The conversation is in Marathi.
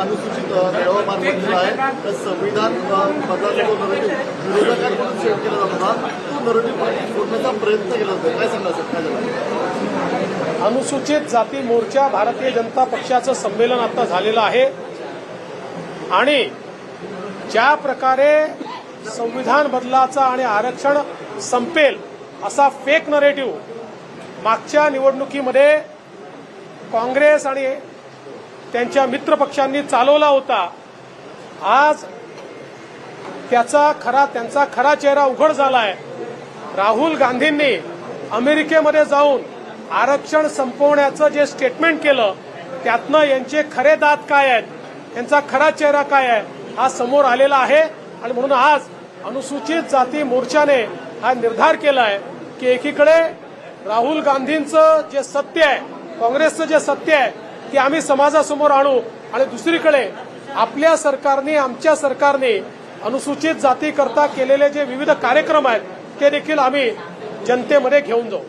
अनुसूचित अ, मेळावा आहे. तर संविधान बदलाचा जो नरेटिव्ह विरोधकांकडून सेट केला जात होता तो नरेटिव्ह सोडण्याचा प्रयत्न केला जातो. काय सांगा सर? काय झालं? अनुसूचित जाती मोर्चा भारतीय जनता पक्षाचं संमेलन आता झालेलं आहे. आणि ज्या प्रकारे संविधान बदलाचा आणि आरक्षण संपेल असा फेक नरेटिव्ह मागच्या निवडणुकीमध्ये काँग्रेस आणि त्यांच्या मित्रपक्षांनी चालवला होता. आज त्याचा खरा त्यांचा खरा चेहरा उघड झाला आहे राहुल गांधींनी अमेरिकेमध्ये जाऊन आरक्षण संपवण्याचं जे स्टेटमेंट केलं त्यातनं यांचे खरे दात काय आहेत? यांचा खरा चेहरा काय आहे? हा समोर आलेला आहे. आणि म्हणून आज अनुसूचित जाती मोर्चाने हा निर्धार केला आहे की एकीकडे राहुल गांधींचं जे सत्य आहे काँग्रेसचं जे सत्य आहे ती आम्ही समाजासमोर आणू. आणि दुसरीकडे आपल्या सरकारने आमच्या सरकारने अनुसूचित जातीकरता केलेले जे विविध कार्यक्रम आहेत ते देखील आम्ही जनतेमध्ये घेऊन जाऊ.